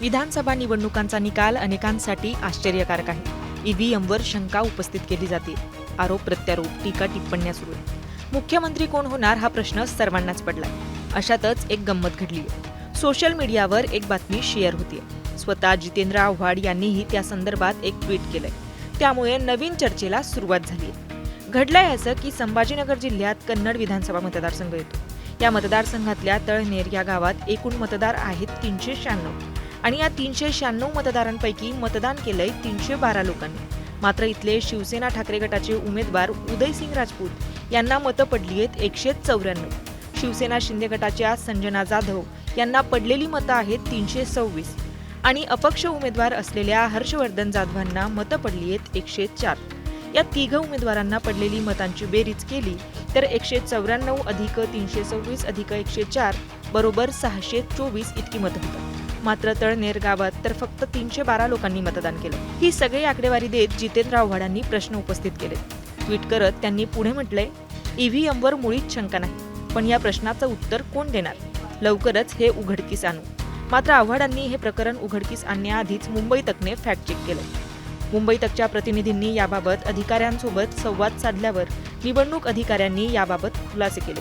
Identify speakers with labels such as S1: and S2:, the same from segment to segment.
S1: विधानसभा निवडणुकांचा निकाल अनेकांसाठी आश्चर्यकारक आहे. ईव्हीएमवर शंका उपस्थित केली जाते. आरोप प्रत्यारोप टीका टिप्पण्या सुरू आहेत. मुख्यमंत्री कोण होणार हा प्रश्न सर्वांनाच पडलाय. अशातच एक गंमत घडली आहे. सोशल मीडियावर एक बातमी शेअर होतीये. स्वतः जितेंद्र आव्हाड यांनीही त्या संदर्भात एक ट्विट केलंय. त्यामुळे नवीन चर्चेला सुरुवात झाली आहे घडलंय असं की संभाजीनगर जिल्ह्यात कन्नड विधानसभा मतदारसंघ येतो. या मतदारसंघातल्या तळनेर या गावात एकूण मतदार आहेत तीनशे शहाण्णव. आणि या तीनशे शहाण्णव मतदारांपैकी मतदान केलंय तीनशे बारा लोकांनी. मात्र इथले शिवसेना ठाकरे गटाचे उमेदवार उदयसिंग राजपूत यांना मतं पडली आहेत एकशे चौऱ्याण्णव. शिवसेना शिंदे गटाच्या संजना जाधव यांना पडलेली मतं आहेत तीनशे सव्वीस. आणि अपक्ष उमेदवार असलेल्या हर्षवर्धन जाधवांना मतं पडली आहेत एकशे चार. या तिघ उमेदवारांना पडलेली मतांची बेरीज केली तर एकशे चौऱ्याण्णव अधिक तीनशे सव्वीस अधिक एकशे चार बरोबर सहाशे चोवीस इतकी मतं होतात. मात्र तळनेर गावात तर फक्त तीनशे बारा लोकांनी मतदान केलं. ही सगळी आकडेवारी देत जितेंद्र आव्हाडांनी प्रश्न उपस्थित केले ट्विट करत त्यांनी पुढे म्हटलंय ईव्हीएमवर मुळीच शंका नाही पण या प्रश्नाचं उत्तर कोण देणार? लवकरच हे उघडकीस आणू. मात्र आव्हाडांनी हे प्रकरण उघडकीस आणण्याआधीच मुंबई तकने फॅक्ट चेक केलं. मुंबई तकच्या प्रतिनिधींनी याबाबत अधिकाऱ्यांसोबत संवाद साधल्यावर निवडणूक अधिकाऱ्यांनी याबाबत खुलासे केले.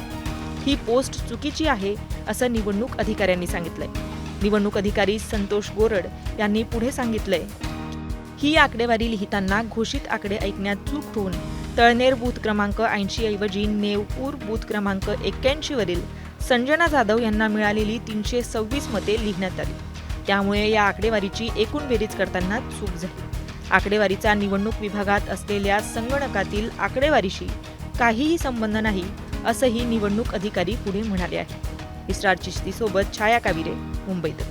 S1: ही पोस्ट चुकीची आहे असं निवडणूक अधिकाऱ्यांनी सांगितलंय. निवडणूक अधिकारी संतोष गोरड यांनी पुढे सांगितलंय. ही आकडेवारी लिहिताना घोषित आकडे ऐकण्यात चूक होऊन तळनेर बूथ क्रमांक ऐंशी ऐवजी नेवपूर बूथ क्रमांक एक्क्याऐंशी वरील संजना जाधव यांना मिळालेली तीनशे सव्वीस मते लिहिण्यात आली. त्यामुळे या आकडेवारीची एकूण बेरीज करताना चूक झाली. आकडेवारीचा निवडणूक विभागात असलेल्या संगणकातील आकडेवारीशी काहीही संबंध नाही असंही निवडणूक अधिकारी पुढे म्हणाले आहे इस्रार चिश्तीसोबत छाया काविरे मुंबईत.